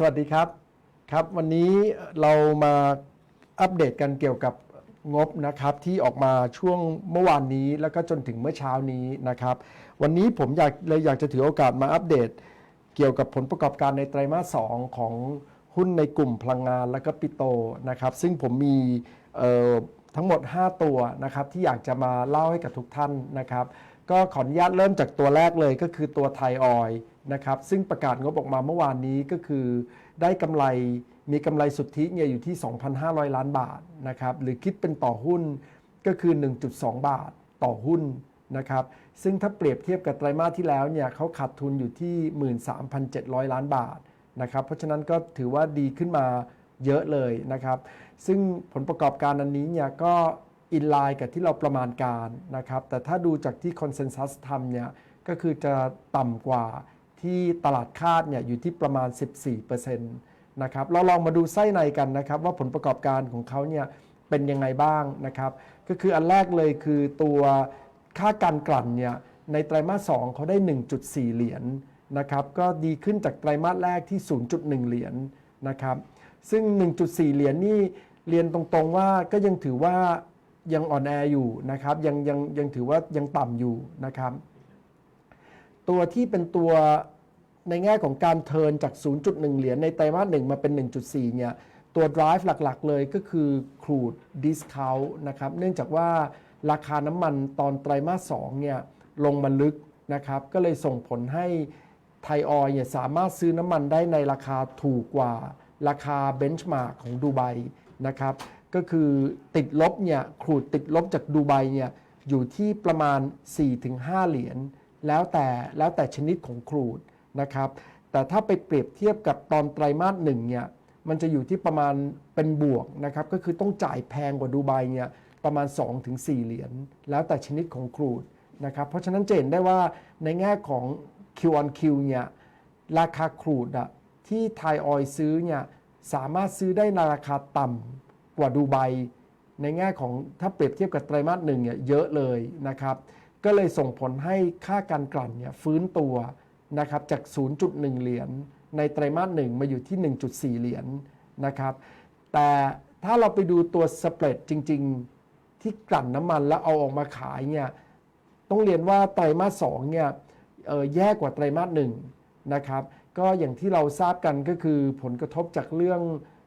สวัสดีครับครับ วันนี้เรามาอัปเดตกันเกี่ยวกับงบนะครับที่ออกมาช่วงเมื่อวานนี้แล้วก็จนถึงเมื่อเช้านี้นะครับ วันนี้ผมอยากเลยอยากจะถือโอกาสมาอัปเดต เกี่ยวกับผลประกอบการในไตรมาส2ของหุ้นในกลุ่มพลังงานและก็ปิโตนะครับ ซึ่งผมมีเอ่อทั้งหมด 5 ตัวนะครับที่อยากจะมาเล่าให้กับทุกท่านนะครับ ก็ขออนุญาตเริ่มจากตัวแรกเลยก็คือตัวไทยออยนะครับซึ่งประกาศงบออกมาเมื่อวานนี้ก็คือ ได้กำไรมีกำไรสุทธิเนี่ยอยู่ที่ 2,500 ล้านบาทนะครับหรือคิดเป็นต่อหุ้นก็คือ 1.2 บาทต่อหุ้นนะครับซึ่งถ้าเปรียบเทียบกับไตรมาสที่แล้วเนี่ยเขาขาดทุนอยู่ที่ 13,700 ล้านบาทนะครับเพราะฉะนั้นก็ถือว่าดีขึ้นมาเยอะเลยนะครับซึ่งผลประกอบการอันนี้เนี่ยก็อินไลน์กับที่เราประมาณการนะครับแต่ถ้าดูจากที่คอนเซนแซสทำเนี่ยก็คือจะต่ำกว่า ที่ตลาดคาดเนี่ยอยู่ที่ประมาณ 14%นะครับเราลองมาดูไส้ในกันนะครับว่าผลประกอบการของเขาเนี่ยเป็นยังไงบ้างนะครับ ก็คืออันแรกเลยคือตัวค่าการกลั่นเนี่ยในไตรมาส2เขาได้ 1.4 เหรียญนะครับก็ดีขึ้นจากไตรมาสแรกที่ 0.1 เหรียญนะครับซึ่ง 1.4 เหรียญนี่เรียนตรงๆว่าก็ยังถือว่ายังอ่อนแออยู่นะครับยังยังยังถือว่ายังต่ำอยู่นะครับ ตัวที่เป็นตัวในแง่ของการเทิร์นจาก 0.1 เหรียญในไตรมาสหนึ่งมาเป็น 1.4 เนี่ย ตัว drive หลักๆ เลยก็คือ crude discount นะครับ เนื่องจากว่าราคาน้ำมันตอนไตรมาส2เนี่ยลงมาลึกนะครับ ก็เลยส่งผลให้ไทยออยเนี่ยสามารถซื้อน้ำมันได้ในราคาถูกกว่าราคาเบนช์มาร์กของดูไบนะครับ ก็คือติดลบเนี่ยครูดติดลบจากดูไบเนี่ยอยู่ที่ประมาณ 4-5 เหรียญ แล้วแต่แล้วแต่ชนิดของครูดนะครับ แต่ถ้าไปเปรียบเทียบกับตอนไตรมาสหนึ่งเนี่ยมันจะอยู่ที่ประมาณเป็นบวกนะครับ ก็คือต้องจ่ายแพงกว่าดูไบเนี่ยประมาณ 2-4 เหรียญแล้วแต่ชนิดของครูดนะครับ เพราะฉะนั้นจะเห็นได้ว่าในแง่ของ Q on Q เนี่ยราคาครูดอะที่ไทยออยซื้อเนี่ยสามารถซื้อได้ในราคาต่ำกว่าดูไบในแง่ของถ้าเปรียบเทียบกับไตรมาสหนึ่งเนี่ยเยอะเลยนะครับ ก็เลยส่งผลให้ค่าการกลั่นเนี่ยฟื้นตัวนะครับจาก 0.1 เหรียญในไตรมาสหนึ่งมาอยู่ที่ 1.4 เหรียญนะครับ แต่ถ้าเราไปดูตัวสเปรดจริง ๆ ที่กลั่นน้ำมันแล้วเอาออกมาขายเนี่ยต้องเรียนว่าไตรมาสสองเนี่ยแย่กว่าไตรมาสหนึ่งนะครับ ก็อย่างที่เราทราบกันก็คือผลกระทบจากเรื่อง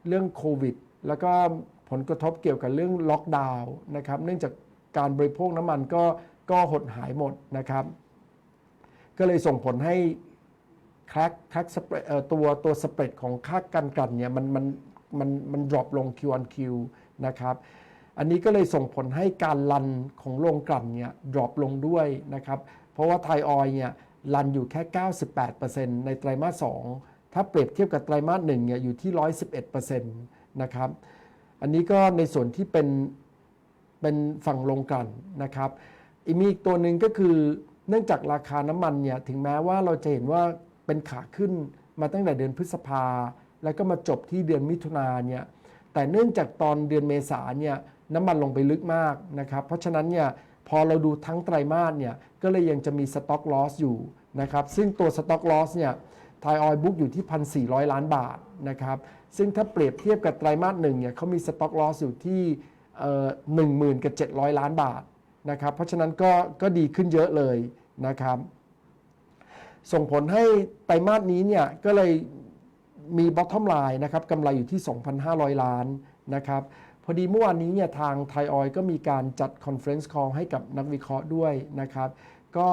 เรื่องโควิด แล้วก็ผลกระทบเกี่ยวกับเรื่องล็อกดาวน์นะครับ เนื่องจากการบริโภคน้ำมันก็ ก็หดหายหมดนะครับ ก็เลยส่งผลให้คลักคลักสเปรดตัวตัวสเปรดของค่าการกลั่นเนี่ยมันมันมันมันดรอปลง Q on Q นะครับ อันนี้ก็เลยส่งผลให้การลันของโรงกลั่นเนี่ยดรอปลงด้วยนะครับ เพราะว่าไทยออยเนี่ยลันอยู่แค่ 98%ในไตรมาส 2 ถ้าเปรียบเทียบกับไตรมาส 1 เนี่ยอยู่ที่ 111%นะครับ อันนี้ก็ในส่วนที่เป็นเป็นฝั่งโรงกลั่นนะครับ อีกมีอีกตัวหนึ่งก็คือเนื่องจากราคาน้ำมันเนี่ยถึงแม้ว่าเราจะเห็นว่าเป็นขาขึ้นมาตั้งแต่เดือนพฤษภา แล้วก็มาจบที่เดือนมิถุนาเนี่ยแต่เนื่องจากตอนเดือนเมษาเนี่ยน้ำมันลงไปลึกมากนะครับเพราะฉะนั้นเนี่ยพอเราดูทั้งไตรมาสเนี่ยก็เลยยังจะมีสต็อกลอสอยู่นะครับซึ่งตัวสต็อกลอสเนี่ยไทยออยบุ๊กอยู่ที่ 1,400 ล้านบาทนะครับซึ่งถ้าเปรียบเทียบกับไตรมาสหนึ่งเนี่ยเขามีสต็อกลอสอยู่ที่หนึ่งหมื่นกับ700ล้านบาท นะครับเพราะฉะนั้นก็ก็ดีขึ้นเยอะเลยนะครับ ส่งผลให้ไตรมาสนี้เนี่ยก็เลยมี bottom line นะครับกำไรอยู่ที่ 2,500 ล้านนะครับพอดีเมื่อวานนี้เนี่ยทางไทยออยก็มีการจัด conference call ให้กับนักวิเคราะห์ด้วยนะครับ ก็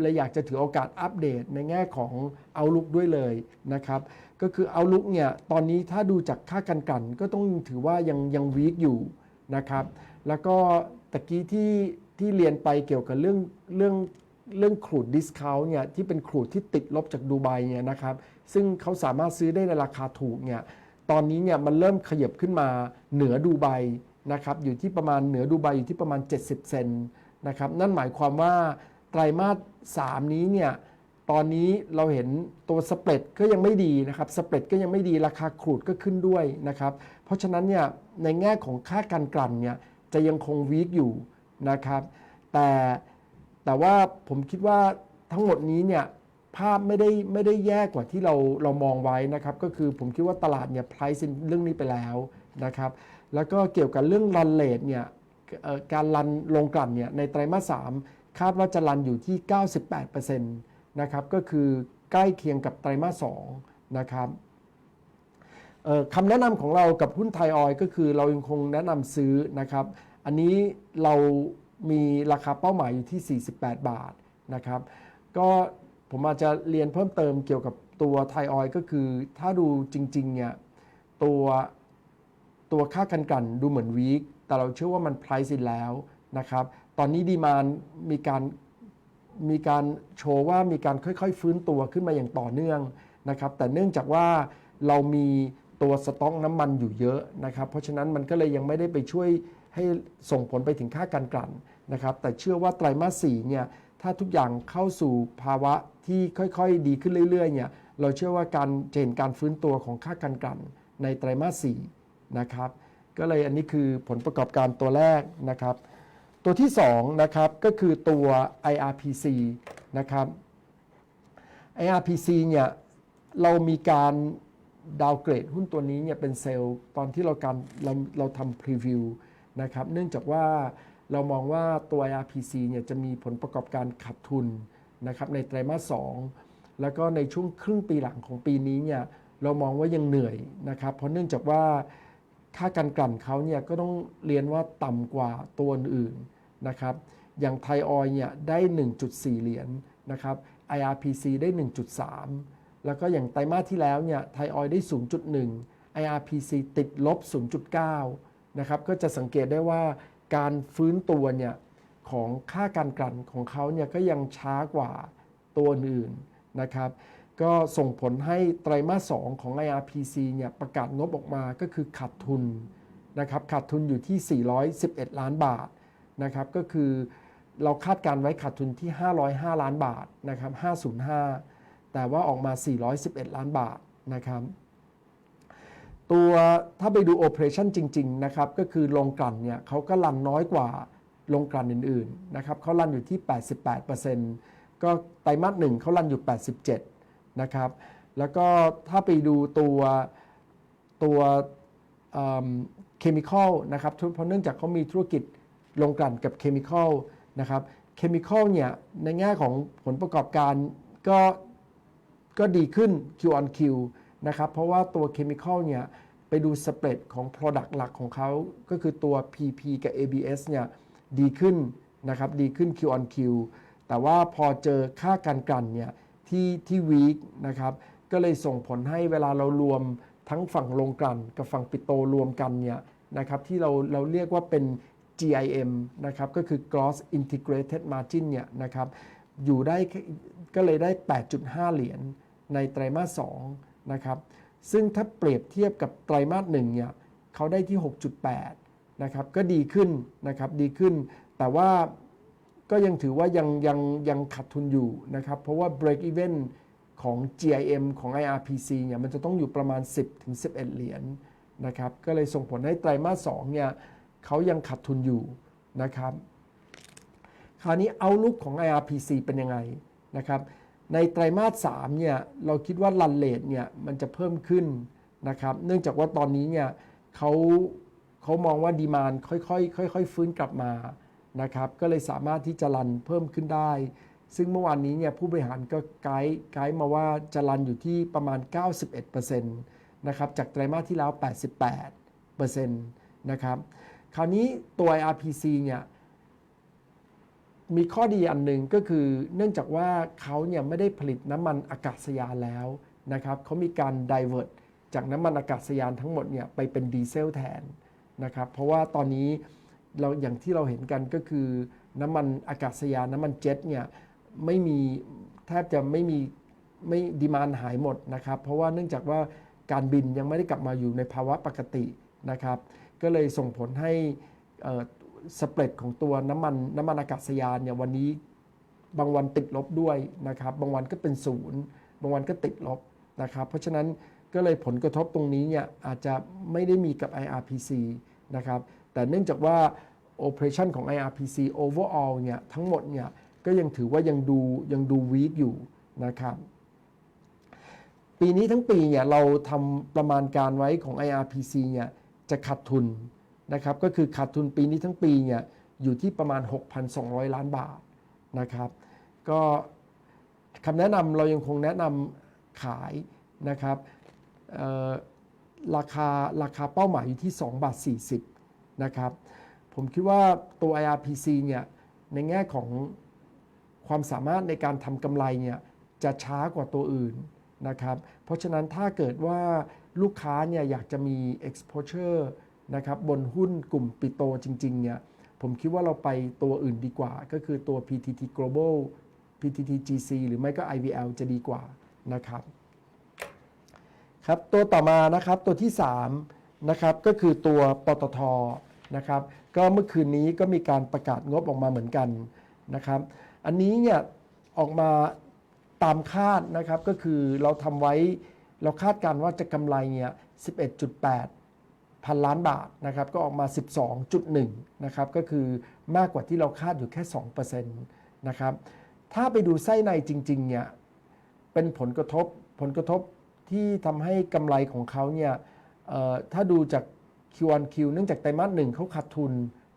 เลยอยากจะถือโอกาสอัปเดตในแง่ของ Outlook ด้วยเลยนะครับ ก็คือ Outlook เนี่ยตอนนี้ถ้าดูจากค่ากันกัน ก็ต้องถือว่ายังยังวีคอยู่นะครับ แล้วก็ตะกี้ที่ ที่เรียนไปเกี่ยวกับเรื่องเรื่องเรื่องครูดดิสคาวเนี่ยที่เป็นครูดที่ติดลบจากดูไบเนี่ยนะครับซึ่งเขาสามารถซื้อได้ในราคาถูกเนี่ยตอนนี้เนี่ยมันเริ่มขยับขึ้นมาเหนือดูไบนะครับอยู่ที่ประมาณเหนือดูไบอยู่ที่ประมาณ 70 เซนนะครับนั่นหมายความว่าไตรมาส 3 นี้เนี่ยตอนนี้เราเห็นตัวสเปรดก็ยังไม่ดีนะครับสเปรดก็ยังไม่ดีราคาครูดก็ขึ้นด้วยนะครับเพราะฉะนั้นเนี่ยในแง่ของค่าการกลั่นเนี่ยจะยังคงวีคอยู่ นะครับ แต่แต่ว่าผมคิดว่าทั้งหมดนี้เนี่ยภาพไม่ได้ไม่ได้แย่กว่าที่เราเรามองไว้นะครับ ก็คือผมคิดว่าตลาดเนี่ย price เรื่องนี้ไปแล้วนะครับ แล้วก็เกี่ยวกับเรื่องรันเลทเนี่ยการรันลงกลั่นเนี่ยในไตรมาส 3 คาดว่าจะรันอยู่ที่ 98%นะครับก็คือใกล้เคียงกับไตรมาส 2 นะครับคำแนะนำของเรากับหุ้นไทยออยก็คือเรายังคงแนะนำซื้อนะครับ อันนี้เรามีราคาเป้าหมายอยู่ที่ 48 บาทนะครับ ก็ผมอาจจะเรียนเพิ่มเติมเกี่ยวกับตัวไทยออยก็คือถ้าดูจริงๆเนี่ยตัวตัวค่ากันกันดูเหมือนวีคแต่เราเชื่อว่ามัน price in แล้วนะครับ ตอนนี้ดีมานมีการมีการโชว์ว่ามีการค่อยๆ ฟื้นตัวขึ้นมาอย่างต่อเนื่องนะครับ แต่เนื่องจากว่าเรามีตัวสต็อกน้ำมันอยู่เยอะนะครับ เพราะฉะนั้นมันก็เลยยังไม่ได้ไปช่วย ให้ส่งผลไปถึงค่าการกลั่นนะครับแต่เชื่อว่าไตรมาส4เนี่ยถ้าทุกอย่างเข้าสู่ภาวะที่ค่อยๆ ดีขึ้นเรื่อยๆเนี่ยเราเชื่อว่าการเห็นการฟื้นตัวของค่าการกลั่นในไตรมาส4นะครับก็เลยอันนี้คือผลประกอบการตัวแรกนะครับ ตัวที่2นะครับก็คือตัว IRPC นะครับ IRPC เนี่ยเรามีการดาวเกรดหุ้นตัวนี้เนี่ยเป็นเซลล์ตอนที่เราการเราเราทำพรีวิว นะครับ เนื่องจากว่าเรามองว่าตัว IRPC เนี่ยจะมีผลประกอบการขาดทุนนะครับในไตรมาส2แล้วก็ในช่วงครึ่งปีหลังของปีนี้เนี่ยเรามองว่ายังเหนื่อยนะครับ เพราะเนื่องจากว่าค่าการกลั่นเขาเนี่ยก็ต้องเรียนว่าต่ำกว่าตัวอื่นนะครับ อย่างไทยออยเนี่ยได้ 1.4 เหรียญนะครับ IRPC ได้ 1.3 แล้วก็อย่างไตรมาสที่แล้วเนี่ยไทยออยได้ 0.1 IRPC ติดลบ 0.9 นะครับก็จะสังเกตได้ว่าการฟื้นตัวเนี่ยของค่าการกลั่นของเขาเนี่ยก็ยังช้ากว่าตัวอื่นนะครับ ก็ส่งผลให้ไตรมาส 2 ของ IRPC เนี่ยประกาศงบออกมาก็คือขาดทุนนะครับขาดทุนอยู่ที่ 411 ล้านบาทนะครับก็คือเราคาดการไว้ขาดทุนที่ 505 ล้านบาทนะครับ505 แต่ว่าออกมา 411 ล้านบาทนะครับ ตัวถ้าไปดูโอเปอเรชั่นจริง ๆ นะครับ ก็คือโรงกลั่นเนี่ยเขาก็รันน้อยกว่าโรงกลั่นอื่น ๆ นะครับเขารันอยู่ที่ 88%ก็ไตรมาสหนึ่งเขารันอยู่ 87 นะครับ แล้วก็ถ้าไปดูตัวตัวเคมีคอลนะครับเพราะเนื่องจากเขามีธุรกิจโรงกลั่นกับเคมีคอลนะครับเคมีคอลเนี่ยในแง่ของผลประกอบการก็ก็ดีขึ้น Q on Q นะครับ เพราะว่าตัวเคมีคอลเนี่ยไปดูสเปรดของ Product หลักของเขาก็คือตัว PP กับ ABS เนี่ยดีขึ้นนะครับดีขึ้น Q on Q แต่ว่าพอเจอค่าการกลั่นเนี่ยที่ที่วีคนะครับก็เลยส่งผลให้เวลาเรารวมทั้งฝั่งโรงกลั่นกับฝั่งปิโตรรวมกันเนี่ยนะครับที่เราเราเรียกว่าเป็น GIM นะครับก็คือ Gross Integrated Margin เนี่ยนะครับอยู่ได้ก็เลยได้ 8.5 เหรียญในไตรมาส 2 นะครับ ซึ่งถ้าเปรียบเทียบกับไตรมาส1เนี่ยเขาได้ที่ 6.8 นะครับ ก็ดีขึ้นนะครับ ดีขึ้น แต่ว่าก็ยังถือว่ายังยังยังขาดทุนอยู่นะครับ เพราะว่า break even ของ GIM ของ IRPC เนี่ยมันจะต้องอยู่ประมาณ 10-11 เหรียญนะครับ ก็เลยส่งผลให้ไตรมาส2เนี่ยเขายังขาดทุนอยู่นะครับ คราวนี้เอาลุกของ IRPC เป็นยังไงนะครับ ในไตรมาส3เนี่ยเราคิดว่ารันเลทเนี่ยมันจะเพิ่มขึ้นนะครับเนื่องจากว่าตอนนี้เนี่ยเขาเขามองว่าดีมานค่อยๆค่อยๆฟื้นกลับมานะครับก็เลยสามารถที่จะรันเพิ่มขึ้นได้ ซึ่งเมื่อวานนี้เนี่ยผู้บริหารก็ไกด์ไกด์มาว่าจะรันอยู่ที่ประมาณ 91%นะครับจากไตรมาสที่แล้ว 88%นะครับคราวนี้ตัว R P C เนี่ย มีข้อดีอันหนึ่งก็คือเนื่องจากว่าเขาเนี่ยไม่ได้ผลิตน้ำมันอากาศยานแล้วนะครับเขามีการ divert จากน้ำมันอากาศยานทั้งหมดเนี่ยไปเป็นดีเซลแทนนะครับเพราะว่าตอนนี้เราอย่างที่เราเห็นกันก็คือน้ำมันอากาศยานน้ำมันเจ็ตเนี่ยไม่มีแทบจะไม่มีไม่ดีมานหายหมดนะครับ เพราะว่าเนื่องจากว่าการบินยังไม่ได้กลับมาอยู่ในภาวะปกตินะครับ ก็เลยส่งผลให้ สเปรดของตัวน้ำมันน้ำมันอากาศยานเนี่ยวันนี้บางวันติดลบด้วยนะครับ บางวันก็เป็นศูนย์บางวันก็ติดลบนะครับ เพราะฉะนั้นก็เลยผลกระทบตรงนี้เนี่ยอาจจะไม่ได้มีกับ IRPC นะครับ แต่เนื่องจากว่า operation ของ IRPC overall เนี่ยทั้งหมดเนี่ยก็ยังถือว่ายังดูยังดู weak อยู่นะครับปีนี้ทั้งปีเนี่ยเราทำประมาณการไว้ของ IRPC เนี่ยจะขาดทุน นะครับก็คือขาดทุนปีนี้ทั้งปีเนี่ยอยู่ที่ประมาณ 6,200 ล้านบาทนะครับ ก็คำแนะนำเรายังคงแนะนำขายนะครับราคาราคาเป้าหมายอยู่ที่ 2 บาท 40 นะครับ ผมคิดว่าตัว IRPC เนี่ยในแง่ของความสามารถในการทำกำไรเนี่ยจะช้ากว่าตัวอื่นนะครับ เพราะฉะนั้นถ้าเกิดว่าลูกค้าเนี่ยอยากจะมี exposure นะครับบนหุ้นกลุ่มปิโตจริงๆเนี่ยผมคิดว่าเราไปตัวอื่นดีกว่า ก็คือตัว PTT Global PTT GC หรือไม่ก็ IVL จะดีกว่านะครับครับตัวต่อมานะครับตัวที่3นะครับก็คือตัวปตทนะครับก็เมื่อคืนนี้ก็มีการประกาศงบออกมาเหมือนกันนะครับอันนี้เนี่ยออกมาตามคาดนะครับก็คือเราทำไว้เราคาดการณ์ว่าจะกำไรเนี่ย11.8 พันล้านบาทนะครับก็ออกมา 12.1นะครับก็คือมากกว่าที่เราคาดอยู่แค่2%นะครับถ้าไปดูไส้ในจริงๆเนี่ยเป็นผลกระทบผลกระทบที่ทำให้กำไรของเขาเนี่ยถ้าดูจาก Q1Q เนื่องจากไตรมาสหนึ่งเขาขาดทุน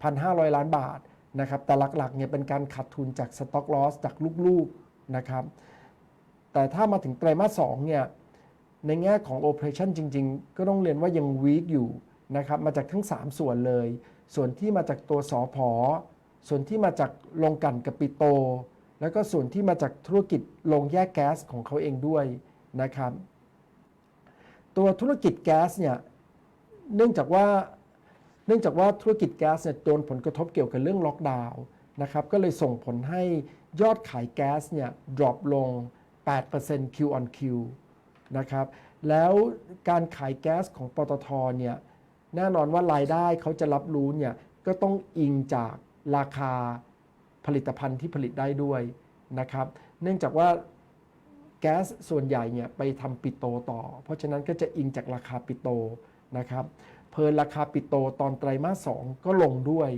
1,500 ล้านบาทนะครับแต่หลักๆเนี่ยเป็นการขาดทุนจากสต็อกลอสจากลูกๆนะครับแต่ถ้ามาถึงไตรมาสสองเนี่ยในแง่ของ Operation จริง ๆ ก็ต้องเรียนว่ายังวีคอยู่ นะครับมาจากทั้ง 3 ส่วนเลย ส่วนที่มาจากตัวสอพอส่วนที่มาจากโรงกันกับปิโต แล้วก็ส่วนที่มาจากธุรกิจโรงแยกแก๊สของเขาเองด้วยนะครับ ตัวธุรกิจแก๊สเนี่ยเนื่องจากว่าเนื่องจากว่าธุรกิจแก๊สเนี่ยโดนผลกระทบเกี่ยวกับเรื่องล็อกดาวน์นะครับก็เลยส่งผลให้ยอดขายแก๊สเนี่ย drop ลง 8% Q on Q นะครับแล้วการขายแก๊สของปตทเนี่ย แน่นอนว่ารายได้เขาจะรับรู้เนี่ยก็ต้องอิงจากราคาผลิตภัณฑ์ที่ผลิตได้ด้วยนะครับ เนื่องจากว่าแก๊สส่วนใหญ่เนี่ยไปทำปิโตต่อ เพราะฉะนั้นก็จะอิงจากราคาปิโตนะครับ เพลินราคาปิโตตอนไตรมาสสองก็ลงด้วย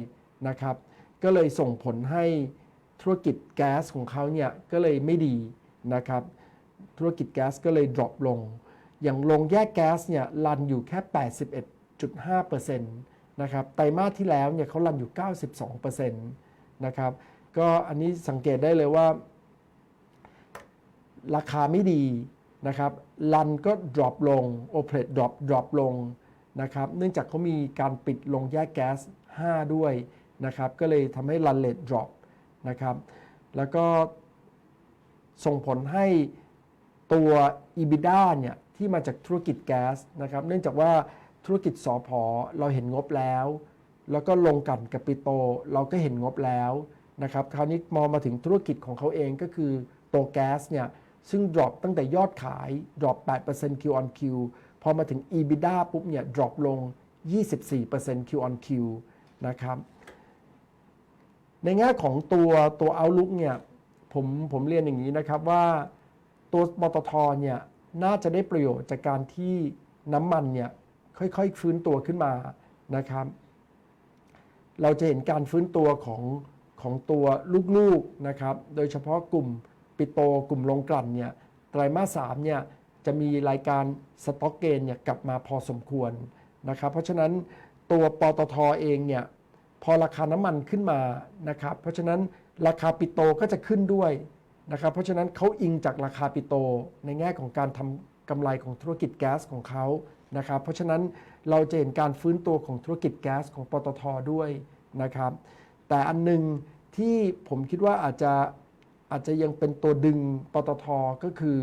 นะครับ ก็เลยส่งผลให้ธุรกิจแก๊สของเขาเนี่ยก็เลยไม่ดีนะครับ ธุรกิจแก๊สก็เลย drop ลง อย่างลงแยกแก๊สเนี่ยรันอยู่แค่ 81.5%นะครับ ไตรมาสที่แล้วเนี่ยเขารันอยู่ 92%นะครับ ก็อันนี้สังเกตได้เลยว่า ราคาไม่ดีนะครับรันก็ drop ลง operate drop drop ลงนะครับ เนื่องจากเขามีการปิดลงแยกแก๊ส 5 ด้วยนะครับ ก็เลยทำให้ run rate drop นะครับ แล้วก็ส่งผลให้ตัว EBITDA เนี่ยที่มาจากธุรกิจแก๊สนะครับ เนื่องจากว่า ธุรกิจสอพอเราเห็นงบแล้ว แล้วก็ลงกันกับปิโต เราก็เห็นงบแล้วนะครับคราวนี้มองมาถึงธุรกิจของเขาเองก็คือโตแก๊สเนี่ยซึ่ง drop ตั้งแต่ยอดขาย drop 8% Q on Q พอมาถึง EBITDA ปุ๊บเนี่ย drop ลง 24% Q on Q นะครับ ในแง่ของตัวตัว outlook เนี่ยผมผมเรียนอย่างนี้นะครับว่าตัวปตทเนี่ยน่าจะได้ประโยชน์จากการที่น้ำมันเนี่ย ค่อยๆ ฟื้นตัวขึ้นมานะครับ เราจะเห็นการฟื้นตัวของของตัวลูกๆนะครับ โดยเฉพาะกลุ่มปิโตกลุ่มโรงกลั่นเนี่ยไตรมาสสามเนี่ยจะมีรายการสต็อกเกนเนี่ยกลับมาพอสมควรนะครับ เพราะฉะนั้นตัวปตทเองเนี่ยพอราคาน้ำมันขึ้นมานะครับ เพราะฉะนั้นราคาปิโตก็จะขึ้นด้วยนะครับ เพราะฉะนั้นเขาอิงจากราคาปิโตในแง่ของการทำ กำไรของธุรกิจแก๊สของเขานะครับเพราะฉะนั้นเราจะเห็นการฟื้นตัวของธุรกิจแก๊สของปตทด้วยนะครับแต่อันหนึ่งที่ผมคิดว่าอาจจะอาจจะยังเป็นตัวดึงปตทก็คือ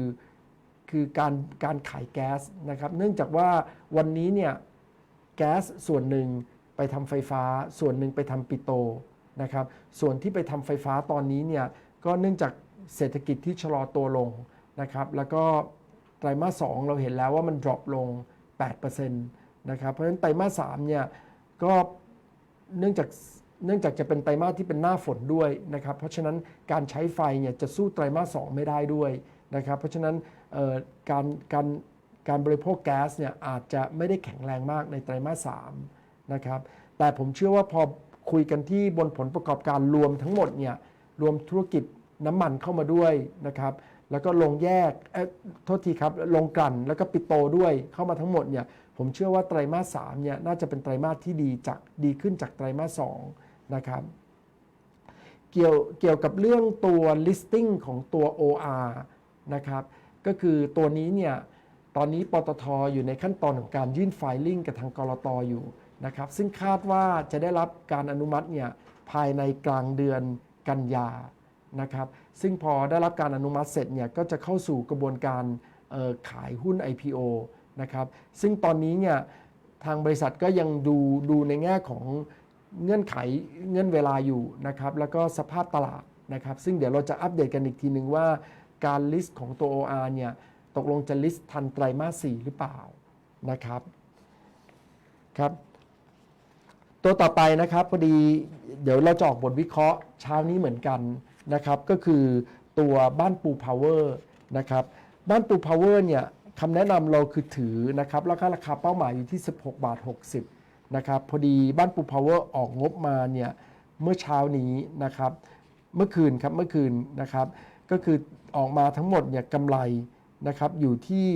คือการการขายแก๊สนะครับเนื่องจากว่าวันนี้เนี่ยแก๊สส่วนหนึ่งไปทำไฟฟ้า ส่วนหนึ่งไปทำปิโตนะครับส่วนที่ไปทำไฟฟ้าตอนนี้เนี่ยก็เนื่องจากเศรษฐกิจที่ชะลอตัวลงนะครับแล้วก็ รมาสสองเราเห็นแล้วว่ามัน drop ลง 8%นะครับ เพราะฉะนั้นไตรมาสสามเนี่ย ก็เนื่องจากเนื่องจากจะเป็นไตรมาสที่เป็นหน้าฝนด้วยนะครับ เพราะฉะนั้นการใช้ไฟเนี่ยจะสู้ไตรมาสสองไม่ได้ด้วยนะครับ เพราะฉะนั้นการการการบริโภคแก๊สเนี่ยอาจจะไม่ได้แข็งแรงมากในไตรมาสสามนะครับ แต่ผมเชื่อว่าพอคุยกันที่บนผลประกอบการรวมทั้งหมดเนี่ยรวมธุรกิจน้ำมันเข้ามาด้วยนะครับ แล้วก็ลงแยกเอ้ยโทษทีครับลงกลั่นแล้วก็ปิโตด้วยเข้ามาทั้งหมดเนี่ยผมเชื่อว่าไตรมาสสามเนี่ยน่าจะเป็นไตรมาสที่ดีจากดีขึ้นจากไตรมาสสองนะครับเกี่ยวเกี่ยวกับเรื่องตัว listing ของตัว OR นะครับก็คือตัวนี้เนี่ยตอนนี้ปตทอยู่ในขั้นตอนของการยื่นไฟลิ่งกับทางกรตอยู่นะครับซึ่งคาดว่าจะได้รับการอนุมัติเนี่ยภายในกลางเดือนกันยา นะครับ ซึ่งพอได้รับการอนุมัติเสร็จเนี่ยก็จะเข้าสู่กระบวนการขายหุ้น IPO นะครับ ซึ่งตอนนี้เนี่ยทางบริษัทก็ยังดูดูในแง่ของเงื่อนไขเงื่อนเวลาอยู่นะครับ แล้วก็สภาพตลาดนะครับ ซึ่งเดี๋ยวเราจะอัปเดตกันอีกทีหนึ่งว่าการลิสต์ของตัว OR เนี่ยตกลงจะลิสต์ทันไตรมาส 4 หรือเปล่านะครับครับ ตัวต่อไปนะครับพอดีเดี๋ยวเราจะออกบทวิเคราะห์เช้านี้เหมือนกัน นะครับก็คือตัวบ้านปูพาวเวอร์นะครับบ้านปูพาวเวอร์เนี่ยคำแนะนำเราคือถือนะครับแล้วก็ราคาเป้าหมายอยู่ที่ 16 บาท 60นะครับพอดีบ้านปูพาวเวอร์ออกงบมาเนี่ยเมื่อเช้านี้นะครับเมื่อคืนครับเมื่อคืนนะครับก็คือออกมาทั้งหมดเนี่ยกำไรนะครับอยู่ที่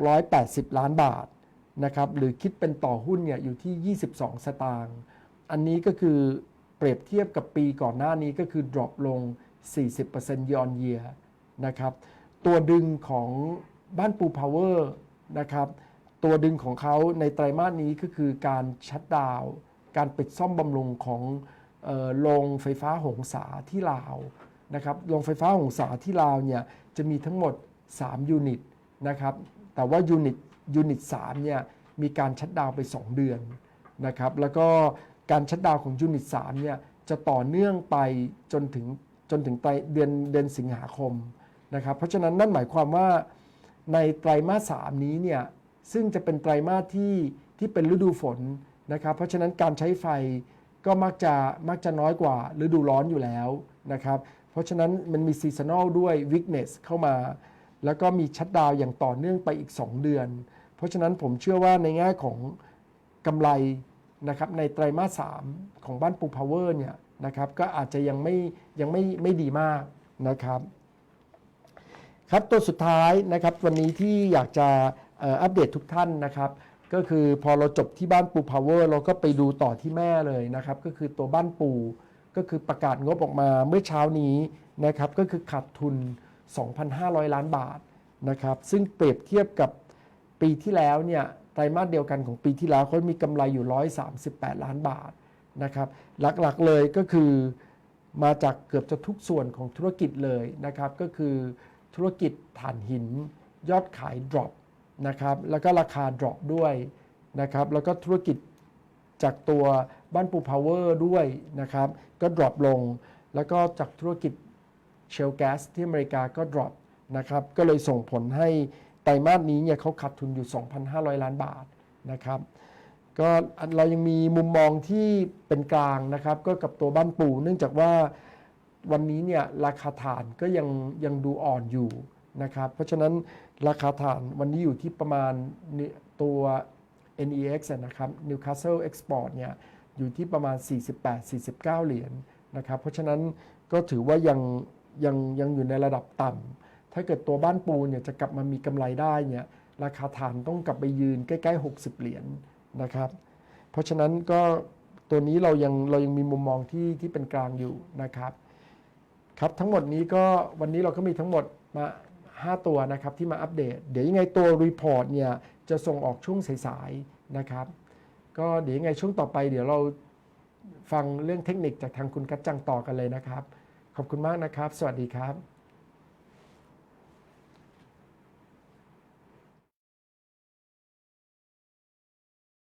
680 ล้านบาทนะครับหรือคิดเป็นต่อหุ้นเนี่ยอยู่ที่ 22 สตางค์อันนี้ก็คือ เปรียบเทียบกับปีก่อนหน้านี้ก็คือ drop ลง 40% year on year นะครับ ตัวดึงของบ้านปูพาวเวอร์นะครับ ตัวดึงของเขาในไตรมาสนี้ก็คือการชัดดาวการปิดซ่อมบำรุงของโรงไฟฟ้าหงสาที่ลาวนะครับ โรงไฟฟ้าหงสาที่ลาวเนี่ยจะมีทั้งหมด 3 ยูนิตนะครับ แต่ว่ายูนิตยูนิต3เนี่ยมีการชัดดาวไป 2 เดือนนะครับ แล้วก็ การชัดดาวของยูนิต3เนี่ยจะต่อเนื่องไปจนถึงจนถึงไตรเดือนเดือนสิงหาคมนะครับเพราะฉะนั้นนั่นหมายความว่าในไตรมาส3นี้เนี่ยซึ่งจะเป็นไตรมาสที่ที่เป็นฤดูฝนนะครับเพราะฉะนั้นการใช้ไฟก็มักจะมักจะน้อยกว่าฤดูร้อนอยู่แล้วนะครับเพราะฉะนั้นมันมีซีซันอลด้วยวิกเนสเข้ามา แล้วก็มีชัดดาวอย่างต่อเนื่องไปอีก 2 เดือน เพราะฉะนั้นผมเชื่อว่าในแง่ของกำไร นะครับในไตรมาส3ของบ้านปูพาวเวอร์เนี่ยนะครับก็อาจจะยังไม่ยังไม่ไม่ดีมากนะครับครับตัวสุดท้ายนะครับวันนี้ที่อยากจะอัปเดตทุกท่านนะครับก็คือพอเราจบที่บ้านปูพาวเวอร์เราก็ไปดูต่อที่แม่เลยนะครับก็คือตัวบ้านปูก็คือประกาศงบออกมาเมื่อเช้านี้นะครับก็คือขาดทุน 2,500 ล้านบาทนะครับซึ่งเปรียบเทียบกับปีที่แล้วเนี่ย รมาสเดียวกันของปีที่แล้วเขามีกำไรอยู่ 138 ล้านบาทนะครับหลักๆเลยก็คือมาจากเกือบจะทุกส่วนของธุรกิจเลยนะครับก็คือธุรกิจถ่านหิน ยอดขาย drop นะครับแล้วก็ราคา drop ด้วยนะครับแล้วก็ธุรกิจจากตัวบ้านปูพาวเวอร์ด้วยนะครับก็ drop ลง แล้วก็จากธุรกิจเชลแก๊สที่อเมริกาก็ drop นะครับก็เลยส่งผลให้ ไตรมาสนี้เนี่ยเขาขาดทุนอยู่ 2,500 ล้านบาทนะครับก็เรายังมีมุมมองที่เป็นกลางนะครับ ก็กับตัวบ้านปูเนื่องจากว่าวันนี้เนี่ยราคาถ่านก็ยังยังดูอ่อนอยู่นะครับ เพราะฉะนั้นราคาถ่านวันนี้อยู่ที่ประมาณตัว NEX นะครับ Newcastle Export เนี่ยอยู่ที่ประมาณ 48-49 เหรียญนะครับ เพราะฉะนั้นก็ถือว่ายังยังยังอยู่ในระดับต่ำ ถ้าเกิดตัวบ้านปูเนี่ยจะกลับมามีกำไรได้เนี่ยราคาฐานต้องกลับไปยืนใกล้ๆ 60 เหรียญนะครับ เพราะฉะนั้นก็ตัวนี้เรายังเรายังมีมุมมองที่ที่เป็นกลางอยู่นะครับ ครับทั้งหมดนี้ก็วันนี้เราก็มีทั้งหมดมา 5 ตัวนะครับที่มาอัปเดต เดี๋ยวยังไงตัวรีพอร์ตเนี่ยจะส่งออกช่วงสายๆนะครับ ก็เดี๋ยวยังไงช่วงต่อไป เดี๋ยวเราฟังเรื่องเทคนิคจากทางคุณกัจจังต่อกันเลยนะครับ ขอบคุณมากนะครับ สวัสดีครับ